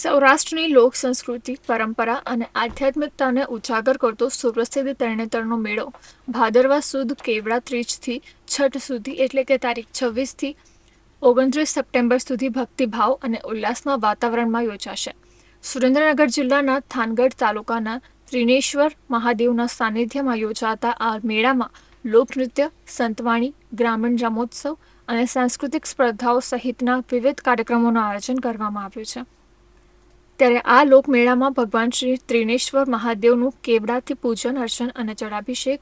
સૌરાષ્ટ્રની લોક સંસ્કૃતિ, પરંપરા અને આધ્યાત્મિકતાને ઉજાગર કરતો સુપ્રસિદ્ધ તરણેતરનો મેળો. ભાદરવા સુદ, કેવડા ત્રીજથી છઠ સુધી, એટલે કે તારીખ છવ્વીસથી ઓગણત્રીસ સપ્ટેમ્બર સુધી ભક્તિભાવ અને ઉલ્લાસના વાતાવરણમાં યોજાશે. સુરેન્દ્રનગર જિલ્લાના થાનગઢ તાલુકાના ત્રિનેશ્વર મહાદેવના સાનિધ્યમાં યોજાતા આ મેળામાં લોકનૃત્ય, સંતવાણી, ગ્રામીણ રમોત્સવ અને સાંસ્કૃતિક સ્પર્ધાઓ સહિતના વિવિધ કાર્યક્રમોનું આયોજન કરવામાં આવ્યું છે. ત્યારે આ લોકમેળામાં ભગવાન શ્રી ત્રિનેશ્વર મહાદેવનું કેવડાથી પૂજન, અર્ચન અને જળાભિષેક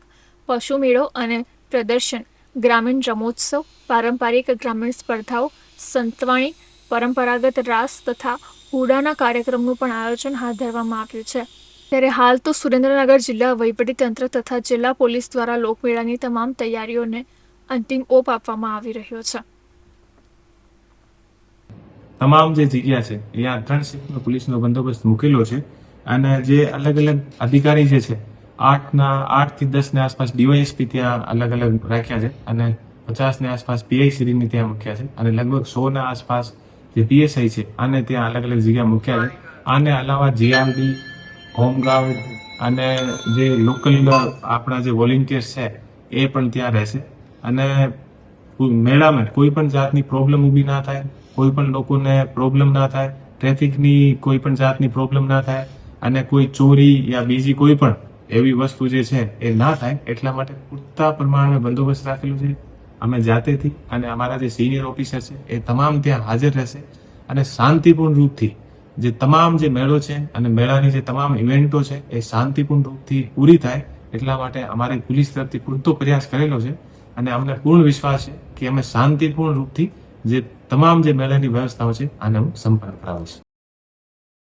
પશુ મેળો અને પ્રદર્શન, ગ્રામીણ રમોત્સવ, પારંપરિક ગ્રામીણ સ્પર્ધાઓ, સંતવાણી, પરંપરાગત રાસ તથા હુડાના કાર્યક્રમનું પણ આયોજન હાથ ધરવામાં આવ્યું છે. ત્યારે હાલ તો સુરેન્દ્રનગર જિલ્લા વહીવટીતંત્ર તથા જિલ્લા પોલીસ દ્વારા લોકમેળાની તમામ તૈયારીઓને અંતિમ ઓપ આપવામાં આવી રહ્યો છે. તમામ જે જગ્યા છે અહીંયા ત્રણ શિફ્ટનો પોલીસનો બંદોબસ્ત મૂકેલો છે અને જે અલગ અલગ અધિકારી જે છે, આઠના, આઠથી દસની આસપાસ ડીવાયએસપી ત્યાં અલગ અલગ રાખ્યા છે અને પચાસની આસપાસ પીઆઈ શ્રીની ત્યાં મૂક્યા છે અને લગભગ સોના આસપાસ જે પીએસઆઈ છે, આને ત્યાં અલગ અલગ જગ્યા મૂક્યા છે. આને અલાવા જીઆરડી, હોમગાર્ડ અને જે લોકલ આપણા જે વોલેન્ટિયર્સ છે, એ પણ ત્યાં રહેશે. અને મેળામાં કોઈ પણ જાતની પ્રોબ્લેમ ઊભી ના થાય, કોઈ પણ લોકોને પ્રોબ્લેમ ના થાય ટ્રાફિકની કોઈ પણ જાતની પ્રોબ્લેમ ના થાય અને કોઈ ચોરી યા બીજી કોઈ પણ એવી વસ્તુ જે છે એ ના થાય, એટલા માટે પૂરતા પ્રમાણે બંદોબસ્ત રાખેલો છે. અમે જાતેથી અને અમારા જે સિનિયર ઓફિસર છે એ તમામ ત્યાં હાજર રહેશે અને શાંતિપૂર્ણ રૂપથી જે તમામ જે મેળો છે અને મેળાની જે તમામ ઇવેન્ટો છે એ શાંતિપૂર્ણ રૂપથી પૂરી થાય, એટલા માટે અમારી પોલીસ તરફથી પૂરતો પ્રયાસ કરેલો છે. અને અમને પૂર્ણ વિશ્વાસ છે કે અમે શાંતિપૂર્ણ રૂપથી જે તમામ જે મેળાની વ્યવસ્થાઓ છે આને હું સંપન્ન કરાવીશ